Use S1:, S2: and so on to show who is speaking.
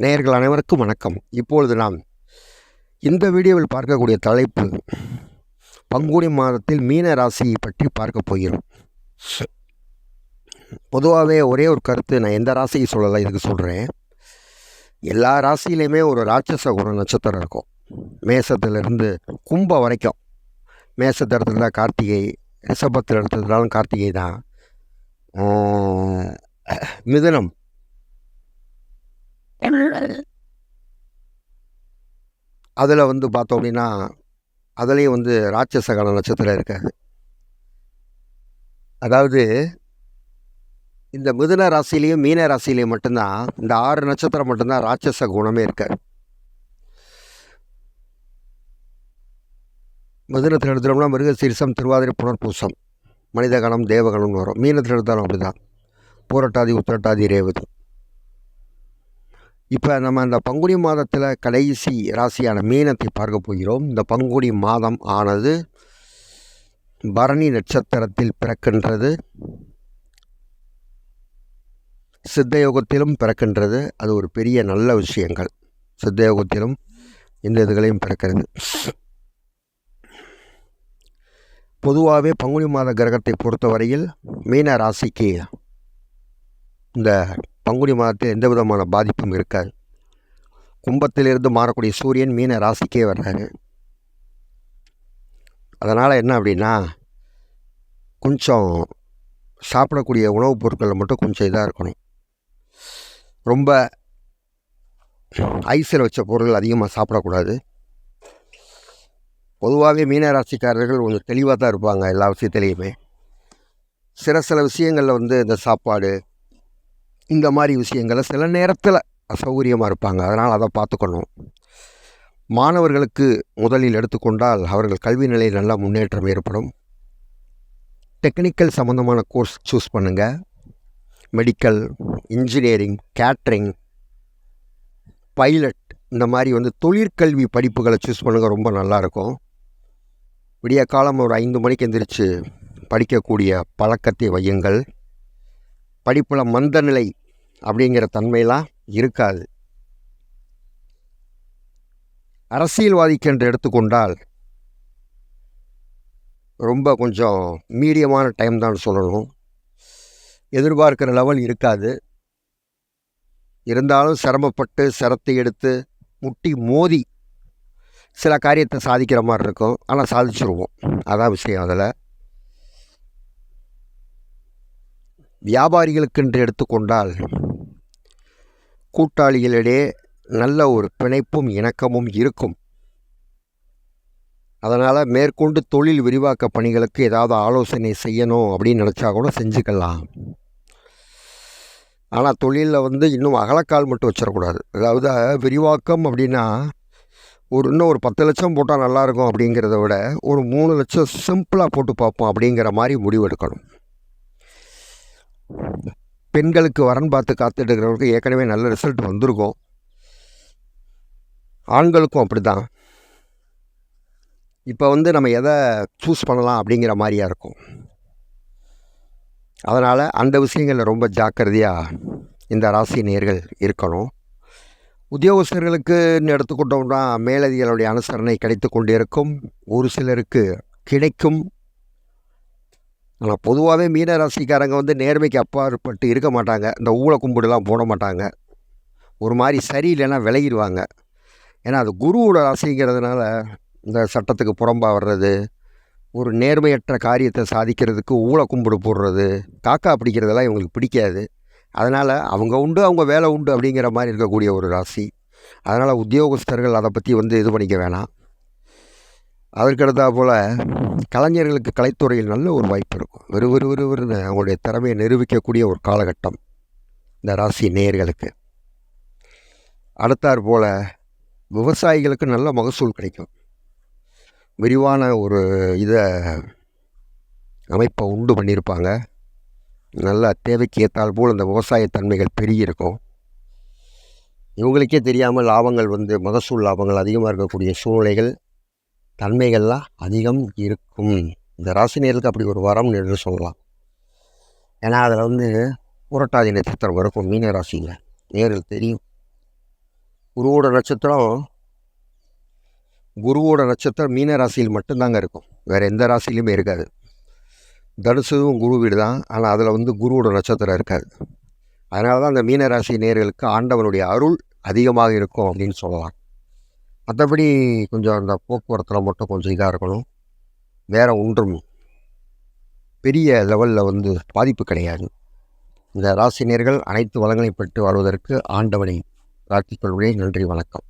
S1: நேயர்கள் அனைவருக்கும் வணக்கம். இப்பொழுது நாம் இந்த வீடியோவில் பார்க்கக்கூடிய தலைப்பு பங்குனி மாதத்தில் மீன ராசியை பற்றி பார்க்க போகிறோம். பொதுவாகவே ஒரே ஒரு கருத்து நான் எந்த ராசியை சொல்லலை இதுக்கு சொல்கிறேன் எல்லா ராசியிலையுமே ஒரு ராட்சச குண நட்சத்திரம் இருக்கும். மேசத்திலிருந்து கும்ப வரைக்கும். மேசத்தை எடுத்துக்கிட்டால் கார்த்திகை ரிஷபத்தில் எடுத்துக்கிட்டாலும் கார்த்திகை தான். ஆஹ், மிதுனம். அதில் வந்து பார்த்தோம் அப்படின்னா அதுலேயும் வந்து ராட்சச நட்சத்திரம் இருக்காது. அதாவது இந்த மிதுன ராசிலையும் மீன ராசிலையும் மட்டும்தான் இந்த ஆறு நட்சத்திரம் மட்டும்தான் ராட்சச குணமே இருக்காது. மிதுனத்தில் எடுத்துட்டோம்னா மிருகசீரிசம் திருவாதிரை புனர்பூசம் மனிதகணம் தேவகணம்னு வரும். மீனத்தில் எடுத்தாலும் அப்படிதான். பூரட்டாதி உத்திரட்டாதி ரேவதி. இப்போ நம்ம இந்த பங்குனி மாதத்தில் கடைசி ராசியான மீனத்தை பார்க்க போகிறோம். இந்த பங்குனி மாதம் ஆனது பரணி நட்சத்திரத்தில் பிறக்கின்றது. சித்தயோகத்திலும் பிறக்கின்றது. அது ஒரு பெரிய நல்ல விஷயங்கள். சித்தயோகத்திலும் இந்த இதுகளையும் பிறக்கிறது. பொதுவாகவே பங்குனி மாத கிரகத்தை பொறுத்தவரையில் மீன ராசிக்கு இந்த பங்குனி மாதத்தில் எந்த விதமான பாதிப்பும் இருக்காது. கும்பத்திலிருந்து மாறக்கூடிய சூரியன் மீன ராசிக்கே வர்றாரு. அதனால் என்ன அப்படின்னா கொஞ்சம் சாப்பிடக்கூடிய உணவுப் பொருட்களில் மட்டும் கொஞ்சம் இதாக இருக்கணும். ரொம்ப ஐஸில் வச்ச பொருள் அதிகமாக சாப்பிடக்கூடாது. பொதுவாகவே மீனராசிக்காரர்கள் கொஞ்சம் தெளிவாக தான் இருப்பாங்க எல்லா விஷயத்துலேயுமே. சில சில விஷயங்களில் வந்து இந்த சாப்பாடு இந்த மாதிரி விஷயங்களை சில நேரத்தில் அசௌகரியமாக இருப்பாங்க. அதனால் அதை பார்த்துக்கணும். மாணவர்களுக்கு முதலில் எடுத்துக்கொண்டால் அவர்கள் கல்வி நிலையில் நல்ல முன்னேற்றம் ஏற்படும். டெக்னிக்கல் சம்மந்தமான கோர்ஸ் சூஸ் பண்ணுங்கள் மெடிக்கல் இன்ஜினியரிங் கேட்ரிங் பைலட் இந்த மாதிரி வந்து தொழிற்கல்வி படிப்புகளை சூஸ் பண்ணுங்கள் ரொம்ப நல்லாயிருக்கும் விடிய காலம் ஒரு ஐந்து மணிக்கு எந்திரிச்சு படிக்கக்கூடிய பழக்கத்தை வையுங்கள். படிப்பில் மந்தநிலை அப்படிங்கிற தன்மையெல்லாம் இருக்காது. அரசியல்வாதிக்கென்று எடுத்துக்கொண்டால் ரொம்ப கொஞ்சம் மீடியமான டைம் தான் சொல்லணும். எதிர்பார்க்கிற லெவல் இருக்காது. இருந்தாலும் சிரமப்பட்டு சிரத்தை எடுத்து முட்டி மோதி சில காரியத்தை சாதிக்கிற மாதிரி இருக்கும். ஆனால் சாதிச்சிருவோம். அதான் விஷயம் அதில். வியாபாரிகளுக்கென்று எடுத்துக்கொண்டால் கூட்டாளிகளிடையே நல்ல ஒரு பிணைப்பும் இணக்கமும் இருக்கும். அதனால் மேற்கொண்டு தொழில் விரிவாக்க பணிகளுக்கு ஏதாவது ஆலோசனை செய்யணும் அப்படின்னு நினச்சா கூட செஞ்சுக்கலாம். ஆனால் தொழிலில் வந்து இன்னும் அகலக்கால் மட்டும் வச்சிடக்கூடாது. அதாவது விரிவாக்கம் அப்படின்னா ஒரு இன்னும் ஒரு பத்து லட்சம் போட்டால் நல்லாயிருக்கும் அப்படிங்கிறத விட ஒரு மூணு லட்சம் சிம்பிளாக போட்டு பார்ப்போம் அப்படிங்கிற மாதிரி முடிவெடுக்கணும். பெண்களுக்கு வரன் பார்த்து காத்துட்டு இருக்கிறவங்களுக்கு ஏற்கனவே நல்ல ரிசல்ட் வந்திருக்கும் ஆண்களுக்கும் அப்படி தான் இப்போ வந்து நம்ம எதை சூஸ் பண்ணலாம் அப்படிங்கிற மாதிரியாக இருக்கும். அதனால் அந்த விஷயங்களில் ரொம்ப ஜாக்கிரதையாக இந்த ராசி நேர்கள் இருக்கணும். உத்தியோகஸ்தர்களுக்குன்னு எடுத்துக்கொண்டோம்னா மேலதிகளுடைய அனுசரணை கிடைத்து கொண்டிருக்கும். ஒரு சிலருக்கு கிடைக்கும். ஆனால் பொதுவாகவே மீன ராசிக்காரங்க வந்து நேர்மைக்கு அப்பாற்பட்டு இருக்க மாட்டாங்க. இந்த ஊழ கும்பிடுலாம் போட மாட்டாங்க. ஒரு மாதிரி சரியில்லைன்னா விலகிடுவாங்க. ஏன்னா அது குருவோட ராசிங்கிறதுனால இந்த சட்டத்துக்கு புறம்பாக வர்றது ஒரு நேர்மையற்ற காரியத்தை சாதிக்கிறதுக்கு ஊழ கும்பிடு போடுறது காக்கா பிடிக்கிறதெல்லாம் இவங்களுக்கு பிடிக்காது. அதனால் அவங்க உண்டு அவங்க வேலை உண்டு அப்படிங்கிற மாதிரி இருக்கக்கூடிய ஒரு ராசி. அதனால் உத்தியோகஸ்தர்கள் அதை பற்றி வந்து இது பண்ணிக்க வேணாம். அதற்கடுத்தா போல் கலைஞர்களுக்கு கலைத்துறையில் நல்ல ஒரு வாய்ப்பு இருக்கும். வெறு வெறு வெறுன்னு அவங்களுடைய திறமையை நிரூபிக்கக்கூடிய ஒரு காலகட்டம் இந்த ராசி நேயர்களுக்கு. அடுத்தாற் போல் விவசாயிகளுக்கு நல்ல மகசூல் கிடைக்கும். விரிவான ஒரு இதை அமைப்பை உண்டு பண்ணியிருப்பாங்க. நல்ல தேவைக்கு ஏற்றால் போல் இந்த விவசாய தன்மைகள் பெருகியிருக்கும் இவங்களுக்கே தெரியாமல் லாபங்கள் வந்து மகசூல் லாபங்கள் அதிகமாக இருக்கக்கூடிய சூழ்நிலைகள் தன்மைகள்லாம் அதிகம் இருக்கும். இந்த ராசினியருக்கு அப்படி ஒரு வரம் என்று சொல்லலாம். ஏன்னா அதில் வந்து புரட்டாதி நட்சத்திரம் இருக்கும் மீன ராசியில் நேரில் தெரியும். குருவோட நட்சத்திரம் குருவோட நட்சத்திரம் மீன ராசியில் மட்டும்தாங்க இருக்கும். வேறு எந்த ராசிலையுமே இருக்காது. தனுசுவும் குரு வீடு தான். ஆனால் அதில் வந்து குருவோட நட்சத்திரம் இருக்காது. அதனால தான் அந்த மீன ராசி நேர்களுக்கு ஆண்டவனுடைய அருள் அதிகமாக இருக்கும் அப்படின்னு சொல்லலாம். மற்றபடி கொஞ்சம் அந்த போக்குவரத்தில் மட்டும் கொஞ்சம் இதாக இருக்கணும். வேறு ஒன்றும் பெரிய லெவலில் வந்து பாதிப்பு கிடையாது. இந்த ராசினியர்கள் அனைத்து வளங்களையும் பெற்று வாழ்வதற்கு ஆண்டவனை பிரார்த்திக்கொள்கிறேன். நன்றி வணக்கம்.